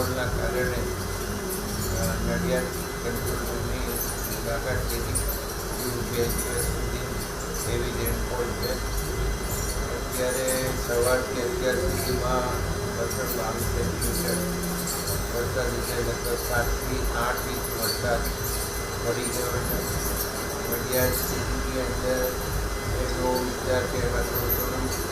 રેનફોલના કારણે અ, નડિયાદ કંટ્રોલ રૂમની મુલાકાત લીધી. એવું બે દિવસ સુધી હેવી રેનફોલ છે. અત્યારે સવારથી અત્યાર સુધીમાં બસો બાવીસ સેન્ટીમીટર વરસાદ એટલે લગભગ સાતથી આઠ ઇંચ વરસાદ પડી ગયો છે. નડિયાદ સિટીની અંદર એવો વિસ્તાર છે એમાં થોડું થોડું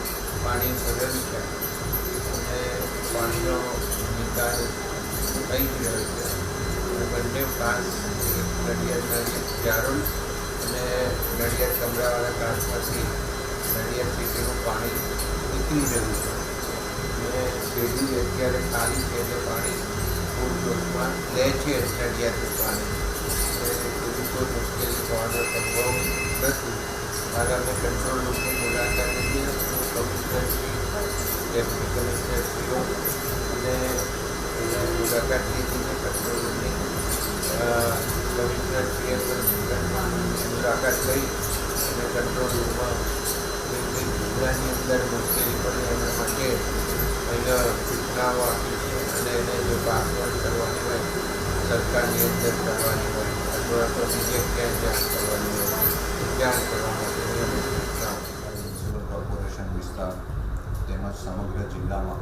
થઈ ગયો છે? અને બંને પાસ નડિયાદના ચારોલ અને નડિયાદ કમરાવાળા કાંસમાંથી નડિયાદ સિટીનું પાણી નીકળી રહ્યું છે. અને શેરડી અત્યારે ખાલી છે એટલે પાણી પૂરજોશમાં લે છે નડિયાદનું પાણી. એવી કોઈ મુશ્કેલી થવાનો સંભવ નથી. હાલ અમે કંટ્રોલ રૂમની મુલાકાત લીધી હું કમિશનરશ્રી ડેપ્યુટી કમિશનરશ્રીઓ અને એને મુલાકાત લીધી છે કંટ્રોલ રૂમની મુલાકાત કરી અને કંટ્રોલ રૂમમાં કંઈ અંદર મુશ્કેલી પડે એના માટે અહીંયા સૂચનાઓ આપી છે અને એને જો પાસવર્ડ કરવાની હોય સરકારની અંદર કરવાની હોય અથવા તો બીજે ક્યાં જાણ કરવાની હોય જાણ કરવા માટે કોર્પોરેશન વિસ્તાર તેમજ સમગ્ર જિલ્લામાં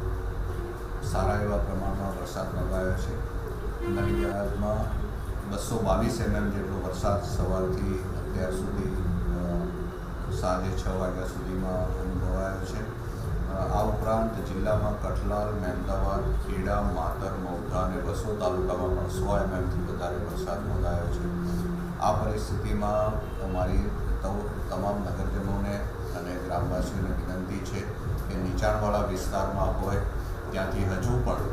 સારા એવા પ્રમાણમાં વરસાદ નોંધાયો છે નડિયાદમાં બસો બાવીસ એમએમ જેટલો વરસાદ સવારથી અત્યાર સુધી સાંજે છ વાગ્યા સુધીમાં અનુભવાયો છે. આ ઉપરાંત જિલ્લામાં કઠલાલ મહેમદાવાદ, ખેડા, માતર મૌધા અને વસો તાલુકામાં પણ સો એમએમથી વધારે વરસાદ નોંધાયો છે. આ પરિસ્થિતિમાં અમારી તમામ નગરજનોને અને ગ્રામવાસીઓને વિનંતી છે કે નીચાણવાળા વિસ્તારમાં હોય, ત્યાંથી હજુ પણ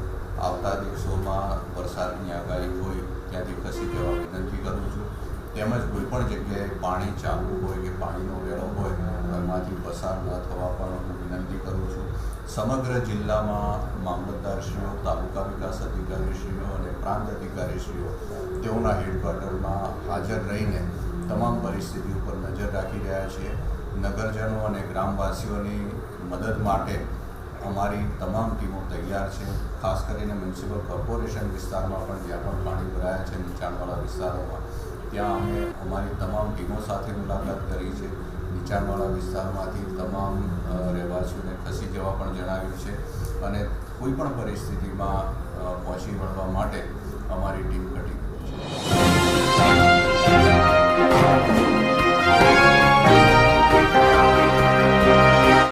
આવતા દિવસોમાં વરસાદની આગાહી હોય ત્યાંથી ખસી જવા વિનંતી કરું છું. તેમજ કોઈ પણ જગ્યાએ પાણી ચાલુ હોય કે પાણીનો વેળો હોય એમાંથી પસાર ન થવા પણ હું વિનંતી કરું છું. સમગ્ર જિલ્લામાં મામલતદારશ્રીઓ, તાલુકા વિકાસ અધિકારીશ્રીઓ અને પ્રાંત અધિકારીશ્રીઓ તેઓના હેડક્વાર્ટરમાં હાજર રહીને તમામ પરિસ્થિતિ ઉપર નજર રાખી રહ્યા છે. નગરજનો અને ગ્રામવાસીઓની મદદ માટે અમારી તમામ ટીમો તૈયાર છે. ખાસ કરીને મ્યુનિસિપલ કોર્પોરેશન વિસ્તારમાં પણ જ્યાં પણ પાણી ભરાયા છે નીચાણવાળા વિસ્તારોમાં, ત્યાં અમે અમારી તમામ ટીમો સાથે મુલાકાત કરી છે. નીચાણવાળા વિસ્તારમાંથી તમામ રહેવાસીઓને ખસી જવા પણ જણાવ્યું છે અને કોઈ પણ પરિસ્થિતિમાં પહોંચી વળવા માટે અમારી ટીમ ઘટી ગઈ છે.